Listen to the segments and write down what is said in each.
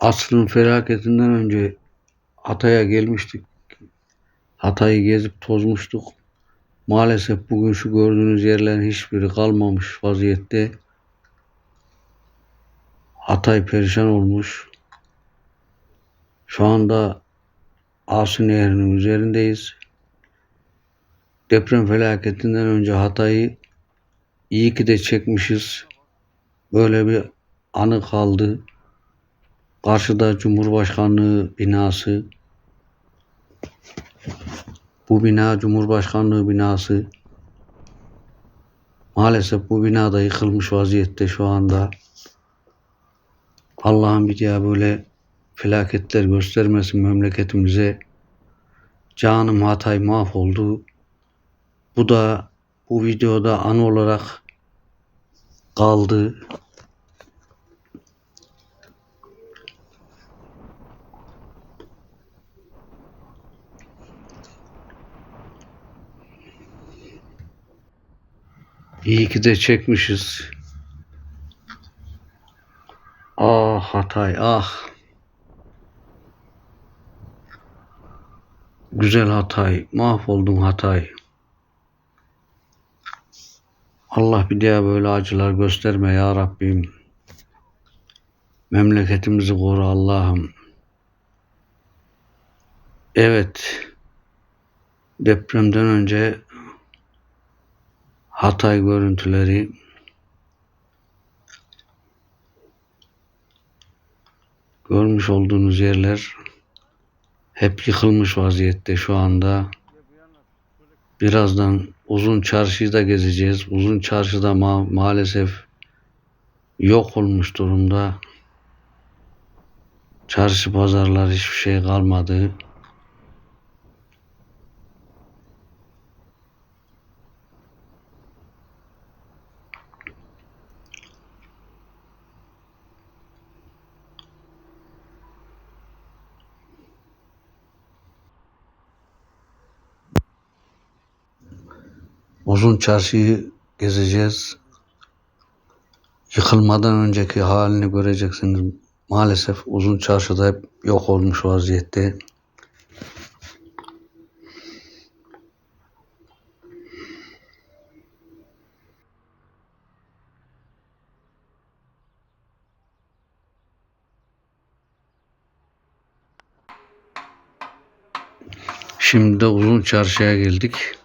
Asrın felaketinden önce Hatay'a gelmiştik. Hatay'ı gezip tozmuştuk. Maalesef bugün şu gördüğünüz yerlerin hiçbiri kalmamış vaziyette. Hatay perişan olmuş. Şu anda Asu Nehri'nin üzerindeyiz. Deprem felaketinden önce Hatay'ı iyi ki de çekmişiz. Böyle bir anı kaldı. Karşıda Cumhurbaşkanlığı binası. Bu bina Cumhurbaşkanlığı binası. Maalesef bu bina da yıkılmış vaziyette şu anda. Allah'ım bir daha böyle felaketler göstermesin memleketimize. Canım Hatay mahvoldu. Bu da bu videoda anı olarak kaldı. İyi ki de çekmişiz. Ah Hatay ah. Güzel Hatay. Mahvoldun Hatay. Allah bir daha böyle acılar gösterme ya Rabbim. Memleketimizi koru Allah'ım. Evet. Depremden önce Hatay görüntüleri görmüş olduğunuz yerler hep yıkılmış vaziyette şu anda. Birazdan uzun çarşıyı da gezeceğiz. Uzun çarşıda ma- maalesef yok olmuş durumda. Çarşı pazarlar hiçbir şey kalmadı. Uzun çarşıyı gezeceğiz. Yıkılmadan önceki halini göreceksiniz. Maalesef uzun çarşıda hep yok olmuş vaziyette. Şimdi de uzun çarşıya geldik.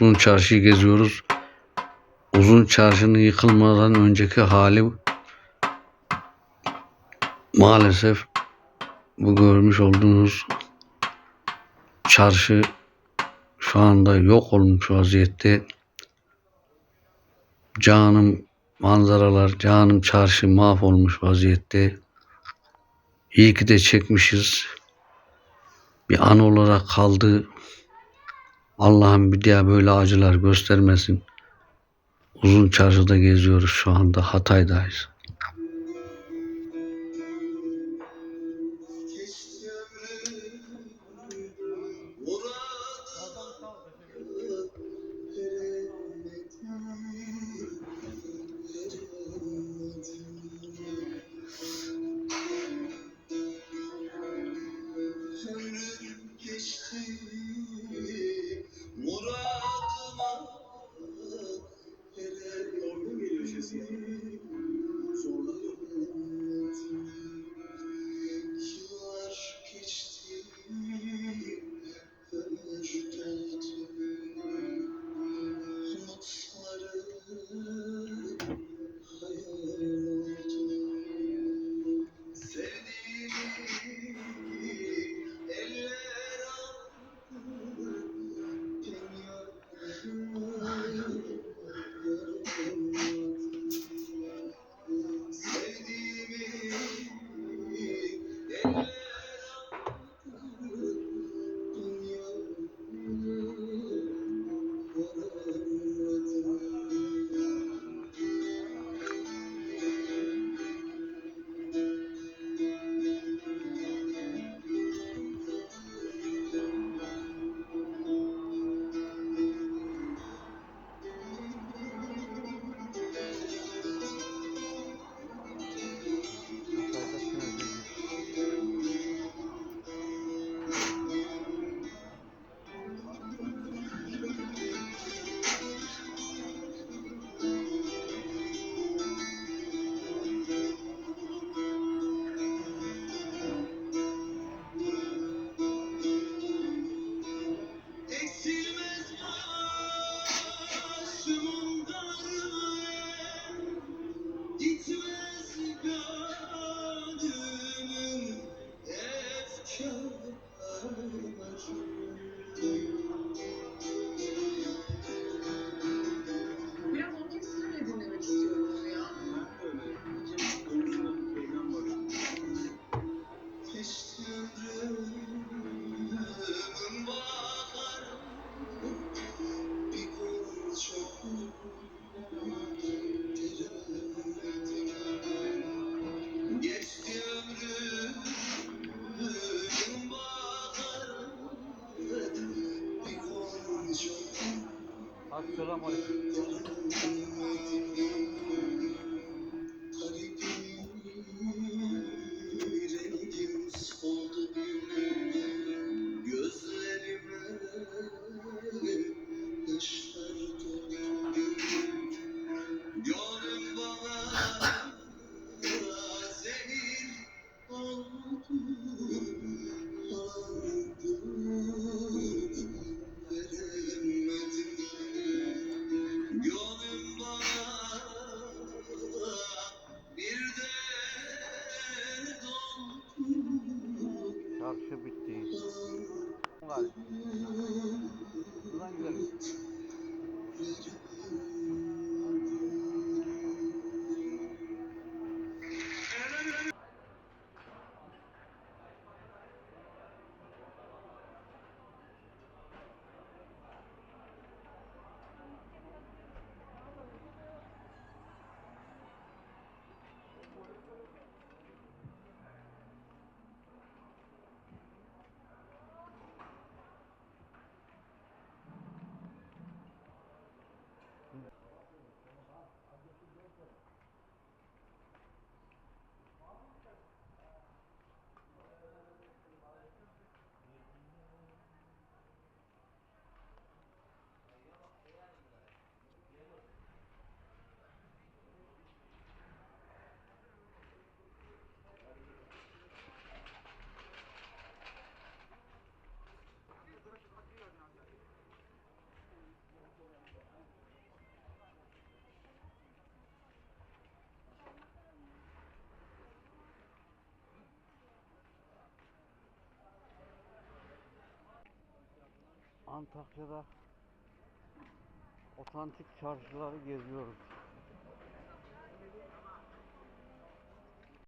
Uzun çarşıyı geziyoruz. Uzun çarşının yıkılmadan önceki hali maalesef bu görmüş olduğunuz çarşı şu anda yok olmuş vaziyette. Canım manzaralar, canım çarşı mahvolmuş vaziyette. İyi ki de çekmişiz. Bir an olarak kaldı. Allah'ım bir daha böyle acılar göstermesin. Uzun çarşıda geziyoruz şu anda. Hatay'dayız. Antakya'da otantik çarşıları geziyoruz.